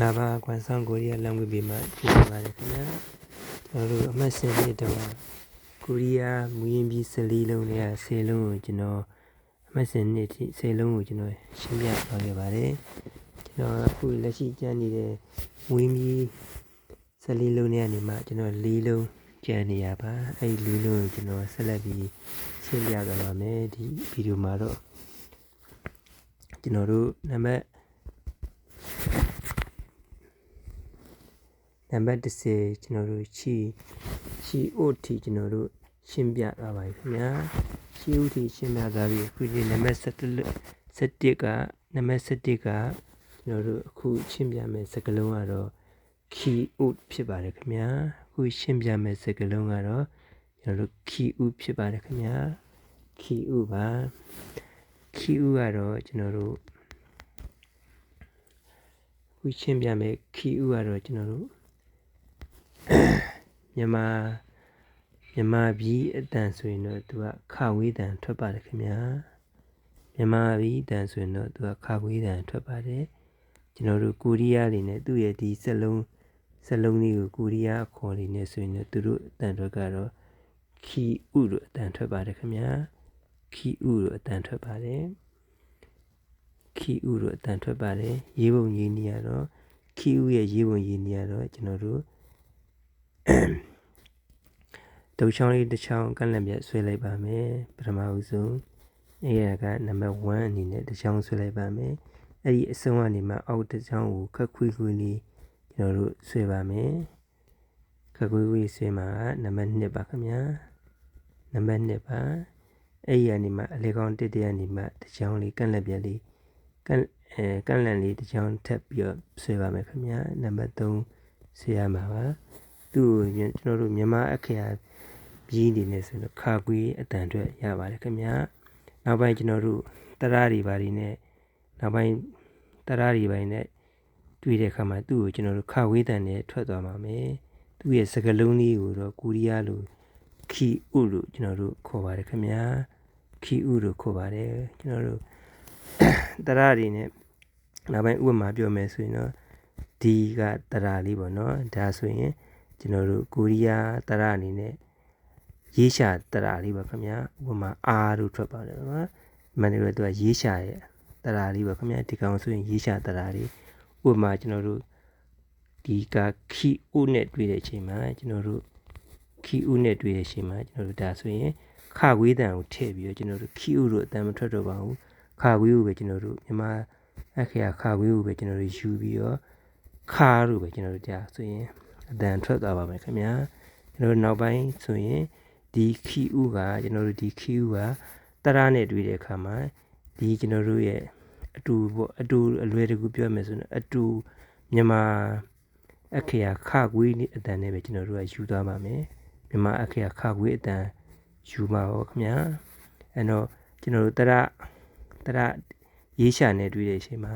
လာပါကွမ်ဆောင်ကိုရီးယားလမ်းဝေးပြီးမှကြည့်ရပါတယ်ခင်ဗျာကျွန်တော်တို့အမှတ်စင်ဖြစ်တော့ကိုရီးယားမူရင်ပြီး14လုံးနဲ့10လုံးကိုကျွန်တော်အမှတ်စင်နှစ်ထိ10လုံးကိုကျွန်တော်ရှင်းပြသွားခဲ့ပါတယ်ကျွန်တော်အခုလက်ရှိကျန်နေတဲ့မူရင်ပြီး14လုံးနဲ့ကနေမှကျွန်တော်4လုံးကျန်နေရပါအဲ့ဒီ4လုံးကိုကျွန်တော်ဆက်လက်ပြီးရှင်းပြသွားပါမယ်ဒီဗီဒီယိုမှာတော့ကျွန်တော်တို့နံပါတ် နံပါတ်30ကျွန်တော်တို့ချီချီ OT ကျွန်တော်တို့ရှင်းပြသွားပါပြီခင်ဗျာချီ OT ရှင်းပြသွားပြီအခုဒီနံပါတ်17 17ကနံပါတ်17ကကျွန်တော်တို့အခုရှင်းပြမယ်စကားလုံးကတော့ key out ဖြစ်ပါတယ်ခင်ဗျာအခုရှင်းပြမယ်စကားလုံးကတော့ကျွန်တော်တို့ key out ဖြစ်ပါတယ်ခင်ဗျာ key out ပါ key out ကတော့ကျွန်တော်တို့ခုရှင်းပြမယ် key out ကတော့ကျွန်တော်တို့ မြန်မာမြန်မာပြည်အတန်ဆိုရင်တော့သူကခဝေးတန်ထွက်ပါတယ်ခင်ဗျာမြန်မာပြည်အတန်ဆိုရင်တော့သူကခဝေးတန်ထွက်ပါတယ်ကျွန်တော်တို့ကိုရီးယားလေးနဲ့သူ့ရဲ့ဒီစက်လုံးစက်လုံးလေးကိုကိုရီးယားအခေါ်လေးနဲ့ဆိုရင်တော့သူတို့အတန်ထွက်ကတော့ခီဥလို့အတန်ထွက်ပါတယ်ခင်ဗျာခီဥလို့အတန်ထွက်ပါတယ်ခီဥလို့အတန်ထွက်ပါတယ်ရေးပုံရေးနည်းကတော့ခီဥရဲ့ရေးပုံရေးနည်းကတော့ကျွန်တော်တို့ တုပ်ချောင်းလေးတစ်ချောင်းကန့်လန့်ပြတ်ဆွဲလိုက်ပါမယ်ပထမဦးဆုံးအဲ့ရကနံပါတ်1အနေနဲ့တစ်ချောင်းဆွဲလိုက်ပါမယ်အဲ့ဒီအဆုံးကနေမှအောက်တစ်ချောင်းကိုခက်ခွေးခွေးလေးကျွန်တော်တို့ဆွဲပါမယ်ခက်ခွေးခွေးဆွဲမှာနံပါတ်2ပါခင်ဗျာနံပါတ်2ပါအဲ့ဒီကနေမှအလေကောင်းတစ်တရနေမှတစ်ချောင်းလေးကန့်လန့်ပြတ်လေးကန့်အဲကန့်လန့်လေးတစ်ချောင်းထပ်ပြီးတော့ဆွဲပါမယ်ခင်ဗျာနံပါတ်3ဆွဲရမှာပါ သူ့ကိုကျွန်တော်တို့မြန်မာအခရာပြီးနေနေဆိုတော့ခါကွေးအတန်အတွက်ရပါတယ်ခင်ဗျာနောက်ပိုင်းကျွန်တော်တို့တရတွေဘာတွေနဲ့နောက်ပိုင်းတရတွေပိုင်းနဲ့တွေ့တဲ့အခါမှာသူ့ကိုကျွန်တော်တို့ခါဝေးတန်နဲ့ထွက်သွားပါမယ်သူ့ရဲ့စကလုံးလေးကိုတော့ကိုရီးယားလိုခီဥလို့ကျွန်တော်တို့ခေါ်ပါတယ်ခင်ဗျာခီဥလို့ခေါ်ပါတယ်ကျွန်တော်တို့တရတွေနဲ့နောက်ပိုင်းဥပမာပြောမယ်ဆိုရင်တော့ဒီကတရလေးပေါ့နော်ဒါဆိုရင် ကျွန်တော်တို့ကိုရီးယားတရအနေနဲ့ရေးရှာတရာလေးပါခင်ဗျာဥပမာအာလို့ထွက်ပါတယ်နော်မန်နေရသူကရေးရှာရဲ့တရာလေးပါခင်ဗျာဒီကောင်ဆိုရင်ရေးရှာတရာလေးဥပမာကျွန်တော်တို့ဒီကခီအိုနဲ့တွေ့တဲ့အချိန်မှာကျွန်တော်တို့ခီအိုနဲ့တွေ့တဲ့အချိန်မှာကျွန်တော်တို့ဒါဆိုရင်ခဝေးတန်ကိုထည့်ပြီးတော့ကျွန်တော်တို့ခီအိုတို့အတန်မထွက်တော့ပါဘူးခဝေးကိုပဲကျွန်တော်တို့မြန်မာအခရာခဝေးကိုပဲကျွန်တော်တို့ယူပြီးတော့ခါလို့ပဲကျွန်တော်တို့ကြာဆိုရင် အတန်ထွက်သွားပါမယ်ခင်ဗျာကျွန်တော်တို့နောက်ပိုင်းဆိုရင်ဒီခီဥကကျွန်တော်တို့ဒီခီဥကတရနဲ့တွေ့တဲ့အခါမှာဒီကျွန်တော်တို့ရဲ့အတူပေါ့အတူအလွယ်တကူပြောမယ်ဆိုရင်အတူမြန်မာအခရာခကွေးအတန်နဲ့ပဲကျွန်တော်တို့ကယူသွားပါမယ်မြန်မာအခရာခကွေးအတန်ယူပါတော့ခင်ဗျာအဲ့တော့ကျွန်တော်တို့တရတရရေးရှာနဲ့တွေ့တဲ့အချိန်မှာ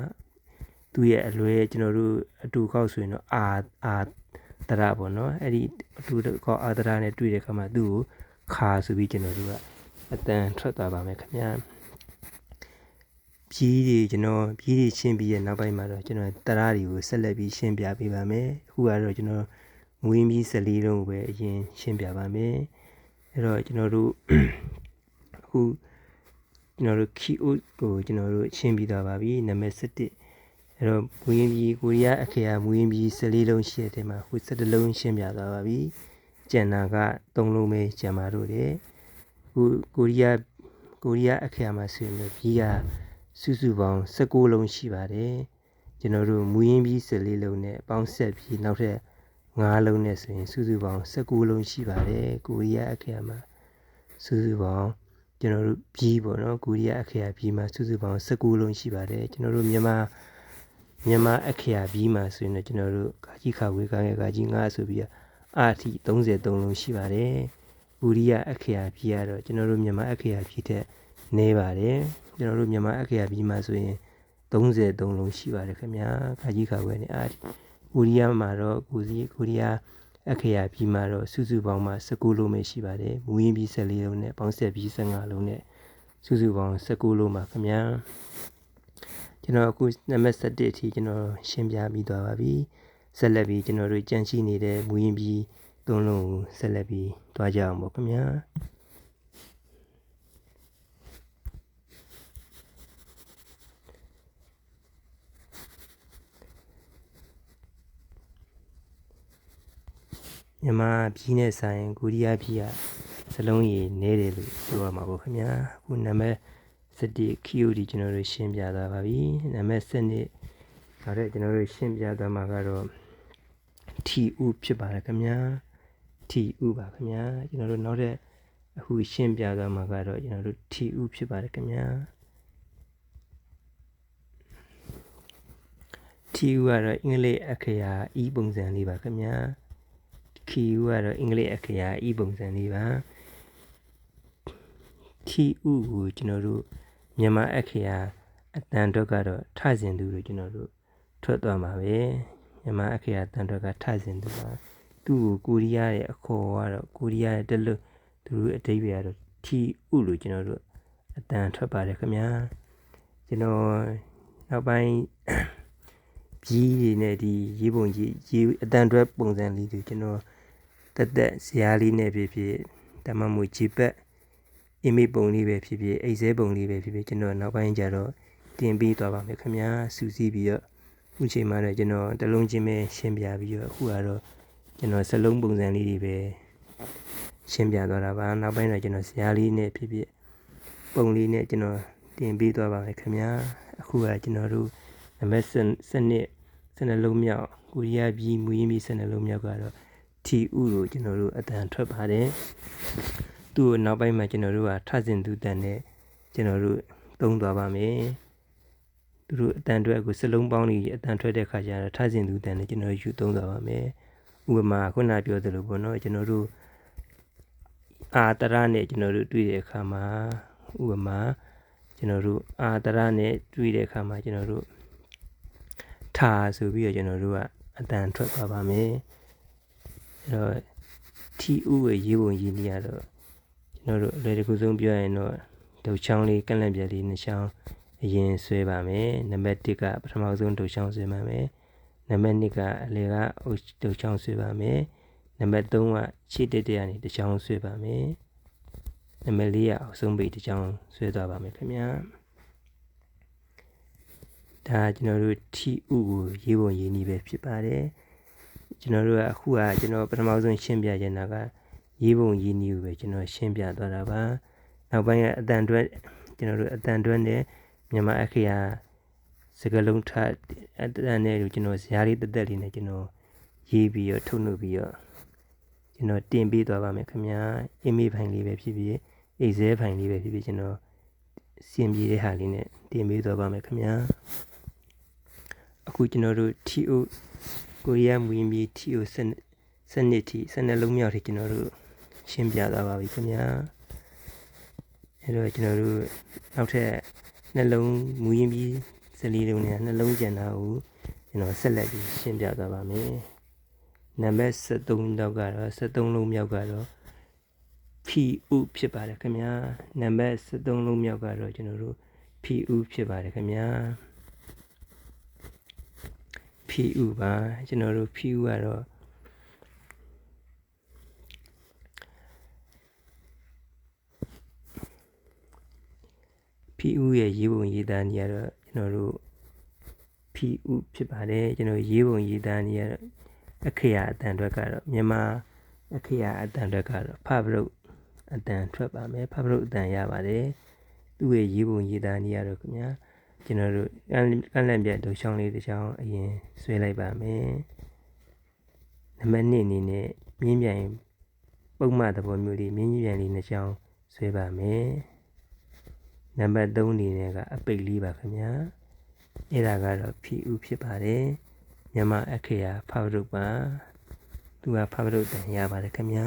သူ့ရဲ့အလွယ်ကျွန်တော်တို့အတူခောက်ဆိုရင်တော့အာအာ တရပေါ့နော်အဲ့ဒီအတူကောက်အာတရနဲ့တွေ့တဲ့အခါမှာသူ့ကိုခါဆိုပြီးကျွန်တော်တို့ကအတန်ထွက်သွားပါမယ်ခင်ဗျာပြီးတွေကျွန်တော်ပြီးတွေရှင်းပြီးရဲ့နောက်ပိုင်းမှာတော့ကျွန်တော်တရားတွေကိုဆက်လက်ပြီးရှင်းပြပေးပါမယ်အခုကတော့ကျွန်တော်မွေးပြီး14လုံးကိုပဲအရင်ရှင်းပြပါမယ်အဲ့တော့ကျွန်တော်တို့အခုကျွန်တော်တို့ key out ကိုကျွန်တော်တို့ရှင်းပြီးသွားပါပြီနံပါတ်7 အဲ့တော့မွေးပြီးကိုရီးယားအခရာမွေးပြီး14လုံးရှိတဲ့မှာအခု17လုံးရှင်းပြသွားပါပြီကျန်တာက3လုံးပဲကျန်ပါတော့တယ်ကိုကိုရီးယားကိုရီးယားအခရာမှာဆိုရင်ပြီးကစုစုပေါင်း16လုံးရှိပါတယ်ကျွန်တော်တို့မူရင်းပြီး14လုံးနဲ့ပေါင်းဆက်ပြီးနောက်ထပ်5လုံးနဲ့ဆိုရင်စုစုပေါင်း16လုံးရှိပါတယ်ကိုရီးယားအခရာမှာစုစုပေါင်းကျွန်တော်တို့ပြီးပေါ့နော်ကိုရီးယားအခရာပြီးမှာစုစုပေါင်း16လုံးရှိပါတယ်ကျွန်တော်တို့မြန်မာ မြန်မာအခရာပြီးမှာဆိုရင်တော့ကျွန်တော်တို့ကာကြီးခါဝေးကားငယ်ကာကြီး9ဆိုပြီးအာထီ33လုံးရှိပါတယ်။ဘူရိယအခရာပြည်ကတော့ကျွန်တော်တို့မြန်မာအခရာပြည်ထက်နည်းပါတယ်။ကျွန်တော်တို့မြန်မာအခရာပြည်မှာဆိုရင်33လုံးရှိပါတယ်ခင်ဗျာ။ခါကြီးခါဝဲနဲ့အာထီဘူရိယမှာတော့ကိုစီကိုရီးယားအခရာပြည်မှာတော့စုစုပေါင်းမှာ19လုံးပဲရှိပါတယ်။မူရင်းပြည်14လုံးနဲ့ပေါင်းဆက်ပြီး15လုံးနဲ့စုစုပေါင်း19လုံးပါခင်ဗျာ။ ကျွန်တော်အခုနံပါတ်7အထိကျွန်တော်ရှင်းပြပြီးသွားပါပြီဆက်လက်ပြီးကျွန်တော်တို့ကြန့်ရှိနေတဲ့မူရင်းပြီးသုံးလုံးကိုဆက်လက်ပြီးတွားကြအောင်ပေါ့ခင်ဗျာမြန်မာပြည်နဲ့ဆိုင်ကိုရီးယားပြည်ကစလုံးရည်နေတယ်လို့ပြောရမှာပေါ့ခင်ဗျာအခုနံပါတ် 7 QD ကျွန်တော်တို့ရှင်းပြသွားပါပြီနံပါတ်7နောက်တဲ့ကျွန်တော်တို့ရှင်းပြသွားမှာကတော့ TU ဖြစ်ပါတယ်ခင်ဗျာ TU ပါခင်ဗျာကျွန်တော်တို့နောက်တဲ့အခုရှင်းပြသွားမှာကတော့ကျွန်တော်တို့ TU ဖြစ်ပါတယ်ခင်ဗျာ TU ကတော့အင်္ဂလိပ်အခရာ E ပုံစံလေးပါခင်ဗျာ Q ကတော့အင်္ဂလိပ်အခရာ E ပုံစံလေးပါ TU ကိုကျွန်တော်တို့ မြန်မာအခရာအတန်တော့ကတော့ထစဉ်သူလို့ကျွန်တော်တို့ထွက်သွားမှာပဲမြန်မာအခရာတန်တော့ကထစဉ်သူပါသူ့ကိုကိုရီးယားရဲ့အခေါ်ကတော့ကိုရီးယားရဲ့တလွတ်သူတို့အတိတ်ပဲကတော့ TU လို့ကျွန်တော်တို့အတန်ထွက်ပါတယ်ခင်ဗျာကျွန်တော်နောက်ပိုင်းကြီးတွေနဲ့ဒီရေးပုံကြီးရေးအတန်တွဲပုံစံလေးတွေကျွန်တော်တက်တက်ဇာတ်လေးနဲ့ဖြစ်ဖြစ်တမမို့ဂျီပက် အမိပုံလေးပဲဖြစ်ဖြစ်အိတ်စဲပုံလေးပဲဖြစ်ဖြစ်ကျွန်တော်နောက်ပိုင်းကျတော့တင်ပြီးသွားပါမယ်ခင်ဗျာစူးစီးပြီးတော့အခုချိန်မှာတော့ကျွန်တော်တလုံးချင်းပဲရှင်းပြပြီးတော့အခုကတော့ကျွန်တော်စလုံးပုံစံလေးတွေပဲရှင်းပြသွားတာပါနောက်ပိုင်းတော့ကျွန်တော်ဇာတ်လေးနဲ့ဖြစ်ဖြစ်ပုံလေးနဲ့ကျွန်တော်တင်ပြီးသွားပါမယ်ခင်ဗျာအခုကကျွန်တော်တို့နံပါတ်7စနစ်စနလုံးမြောက်ကိုရီးယားပြည်မူရင်းပြည်စနလုံးမြောက်ကတော့ TU ကိုကျွန်တော်တို့အတန်ထွက်ပါတယ် သူ့ကိုနောက်ပိုင်းမှာကျွန်တော်တို့ကထဆင်သူတန်နဲ့ကျွန်တော်တို့သုံးသွားပါမယ်သူတို့အတန်ထွက်ကိုစလုံးပေါင်းကြီးအတန်ထွက်တဲ့ခါကျတော့ထဆင်သူတန်နဲ့ကျွန်တော်ယူသုံးသွားပါမယ်ဥပမာခုနပြောသလိုပေါ့နော်ကျွန်တော်တို့အာတရနဲ့ကျွန်တော်တို့တွေ့တဲ့အခါမှာဥပမာကျွန်တော်တို့အာတရနဲ့တွေ့တဲ့အခါမှာကျွန်တော်တို့ထာဆိုပြီးတော့ကျွန်တော်တို့ကအတန်ထွက်သွားပါမယ်အဲ့တော့ TU ရဲ့ရေးပုံရေးနည်းကတော့ကျွန် တော်တို့အလွယ်တကူဆုံးပြောရင်တော့ဒုတ်ချောင်းလေးကန့်လန့်ပြက်လေးနှစ်ချောင်းအရင်ဆွဲပါမယ်နံပါတ်1ကပထမဆုံးဒုတ်ချောင်းဆွဲပါမယ်နံပါတ်2ကအလေကအုပ်ဒုတ်ချောင်းဆွဲပါမယ်နံပါတ်3ကခြေတက်တက်ကနေတစ်ချောင်းဆွဲပါမယ်နံပါတ်4ကအောက်ဆုံးပိတ်တစ်ချောင်းဆွဲသွားပါမယ်ခင်ဗျာဒါကျွန်တော်တို့ TU ကိုရေးပုံရေးနည်းပဲဖြစ်ပါတယ်ကျွန်တော်တို့ကအခုကကျွန်တော်ပထမဆုံးရှင်းပြချင်တာက ရေးပုံရေးနည်းကိုပဲကျွန်တော်ရှင်းပြသွားတာပါနောက်ပိုင်းကအတန်တွဲကျွန်တော်တို့အတန်တွဲနဲ့မြန်မာအခရာစကလုံးထအတန်နဲ့ကျွန်တော်ဇာတ်လေးတက်တက်လေးနဲ့ကျွန်တော်ရေးပြီးတော့ထုတ်နှုတ်ပြီးတော့ကျွန်တော်တင်ပေးသွားပါမယ်ခင်ဗျာအမေဖိုင်လေးပဲဖြစ်ဖြစ်အိတ်ဇဲဖိုင်လေးပဲဖြစ်ဖြစ်ကျွန်တော်စင်ပြေတဲ့ဟာလေးနဲ့တင်ပေးသွားပါမယ်ခင်ဗျာအခုကျွန်တော်တို့ TO ကိုရီးယားမူရင်းပြီး TO စနစ်စနစ်ထိစနစ်လုံးမြောက်ထိကျွန်တော်တို့ ရှင်းပြသွားပါပြီခင်ဗျာအဲတော့ကျွန်တော်တို့နောက်ထပ်နှလုံးမူရင်းပြီးစလီလုံးနဲ့နှလုံးကျန်တာကိုကျွန်တော်ဆက်လက်ပြီးရှင်းပြသွားပါမယ်နံပါတ်73တော့ကတော့73လုံးမြောက်ကတော့ PU ဖြစ်ပါတယ်ခင်ဗျာနံပါတ်73လုံးမြောက်ကတော့ကျွန်တော်တို့ PU ဖြစ်ပါတယ်ခင်ဗျာ PU ပါကျွန်တော်တို့ PU ကတော့ PU ရဲ့ရေးပုံရေးသားနေရတော့ကျွန်တော်တို့ PU ဖြစ်ပါတယ်ကျွန်တော်ရေးပုံရေးသားနေရတော့အခရာအတန်အတွက်ကတော့မြန်မာအခရာအတန်အတွက်ကတော့ဖဗရုတ်အတန်ထွက်ပါမယ်ဖဗရုတ်အတန်ရပါတယ်သူ့ရဲ့ရေးပုံရေးသားနေရတော့ခင်ဗျာကျွန်တော်တို့ကန့်လန့်ပြတ်ဒုံချောင်းလေးတစ်ချောင်းအရင်ဆွဲလိုက်ပါမယ်နံပါတ်1အနေနဲ့မြင်းပြန်ပုံမှန်သဘောမျိုးလေးမြင်းကြီးပြန်လေးနှစ်ချောင်းဆွဲပါမယ် နံပါတ်3အနေနဲ့ကအပိတ်လေးပါခင်ဗျာအဲ့ဒါကတော့ PU ဖြစ်ပါတယ်မြန်မာအခရာဖောက်ရုပ်ပါသူကဖောက်ရုပ်တန်ရပါတယ်ခင်ဗျာ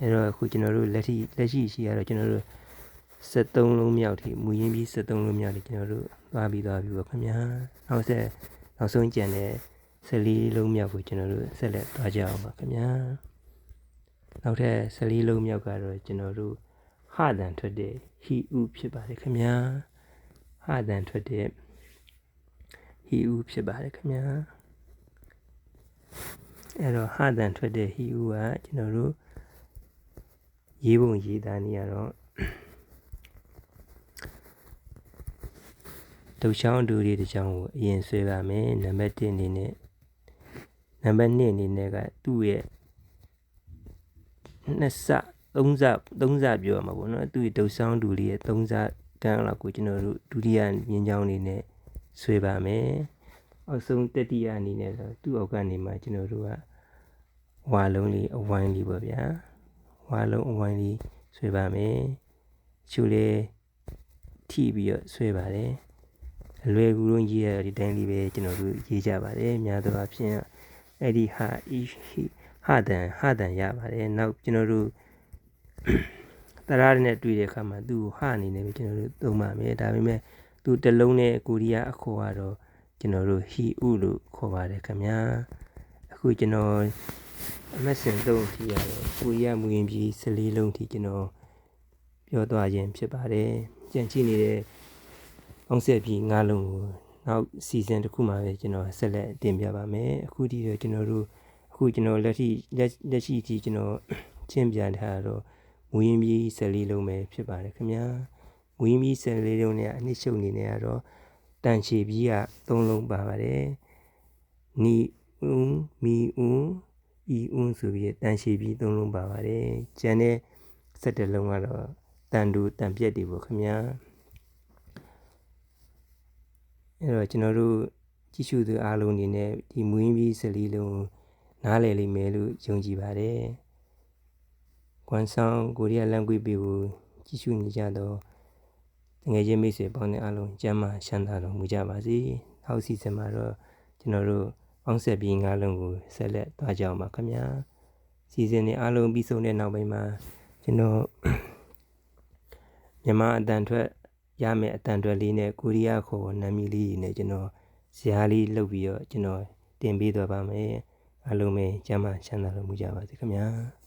အဲ့တော့အခုကျွန်တော်တို့လက်ရှိလက်ရှိရှိရတော့ကျွန်တော်တို့73လုံးမြောက်ထိမူရင်းပြီး73လုံးမြောက်ထိကျွန်တော်တို့သွားပြီးသွားပြီးပါခင်ဗျာနောက်ဆက်နောက်ဆုံးကြံတဲ့14လုံးမြောက်ကိုကျွန်တော်တို့ဆက်လက်သွားကြအောင်ပါခင်ဗျာနောက်ထပ်14လုံးမြောက်ကတော့ကျွန်တော်တို့ ဟတန်ထွက်တဲ့ဟီဥဖြစ်ပါတယ်ခင်ဗျာဟတန်ထွက်တဲ့ဟီဦးဖြစ်ပါတယ်ခင်ဗျာအဲ့တော့ဟာတန်ထွက်တဲ့ဟီဦးကကျွန်တော်တို့ရေးပုံရေးသားနေရတော့ဒုချောင်းဒူရီတစ်ချောင်းကိုအရင်ဆွဲပါမယ်နံပါတ်1အနေနဲ့နံပါတ်2အနေနဲ့ကသူ့ရဲ့နှစ်စ သုံးစသုံးစပြောရမှာပေါ့နော်သူ့ရဲ့ဒုချောင်းဒူရီရဲ့သုံးစတန်းလောက်ကိုကျွန်တော်တို့ဒုတိယမြင်းချောင်းအနေနဲ့ဆွဲပါမယ်အောက်ဆုံးတတိယအနေနဲ့ဆိုသူ့အောက်ကနေမှကျွန်တော်တို့ကဝါလုံးလေးအဝိုင်းလေးပေါ့ဗျာဝါလုံးအဝိုင်းလေးဆွဲပါမယ်ချူလေးထိပြီးတော့ဆွဲပါတယ်အလွယ်ကူလုံးရေးရဒီတိုင်းလေးပဲကျွန်တော်တို့ရေးကြပါတယ်များသောအားဖြင့်အဲ့ဒီဟာအီဟာတန်ဟာတန်ရပါတယ်နောက်ကျွန်တော်တို့ တရာနဲ့တွေ့တဲ့အခါမှာသူ့ကိုဟာအနေနဲ့ပဲကျွန်တော်တို့သုံးပါမယ်ဒါပေမဲ့သူတလုံးနဲ့ကိုရီးယားအခေါ်ကတော့ကျွန်တော်တို့ဟီဥလို့ခေါ်ပါတယ်ခင်ဗျာအခုကျွန်တော်အမက်စင်သုံးထီရတော့ကိုရီးယားမူရင်ပြည်14လုံးထီကျွန်တော်ပြောသွားခြင်းဖြစ်ပါတယ်ကြံချိနေတဲ့အောင်ဆက်ပြီး၅လုံးကိုနောက်စီဇန်တစ်ခုမှပဲကျွန်တော်ဆက်လက်တင်ပြပါမယ်အခုဒီတော့ကျွန်တော်တို့အခုကျွန်တော်လက်ရှိလက်လက်ရှိဒီကျွန်တော်ချင်းပြန်ထားတော့ မူရင်ပြည်14လုံးပဲဖြစ်ပါတယ်ခင်ဗျာမူရင်ပြည်14လုံးနဲ့အနည်းရှုပ်နေနေရတော့တန်ချီပြီးက3လုံးပါပါတယ်နီဦးမီဦးဤဦးဆိုပြီးတန်ချီပြီး3လုံးပါပါတယ်ကျန်တဲ့17လုံးကတော့တန်တူတန်ပြက်တွေပေါ့ခင်ဗျာအဲ့တော့ကျွန်တော်တို့ကြည့်ရှုသူအားလုံးအနေနဲ့ဒီမူရင်းပြီးစလီလုံးနားလည်လိမ့်မယ်လို့ယုံကြည်ပါတယ်။ ကွမ်ဆောင်ကိုရီးယားလန်ကွေးပေကိုကြည့်ရှုနေကြတော့ငွေချင်းမိတ်ဆွေပေါင်းတဲ့အားလုံးကျမ်းမာချမ်းသာတော်မူကြပါစေ။နောက်စီစဉ်မှာတော့ကျွန်တော်တို့အောင်ဆက်ပြီးငါးလုံးကိုဆက်လက်သွားကြအောင်ပါခင်ဗျာ။စီစဉ်နေအားလုံးပြီးဆုံးတဲ့နောက်ပိုင်းမှာကျွန်တော်မြန်မာအတန်ထွက်ရမယ်အတန်တွက်လေးနဲ့ကိုရီးယားခေါ်နာမည်လေးနဲ့ကျွန်တော်ဇာတ်လေးလုပ်ပြီးတော့ကျွန်တော်တင်ပေးသွားပါမယ်အားလုံးပဲကျမ်းမာချမ်းသာလို့မူကြပါစေခင်ဗျာ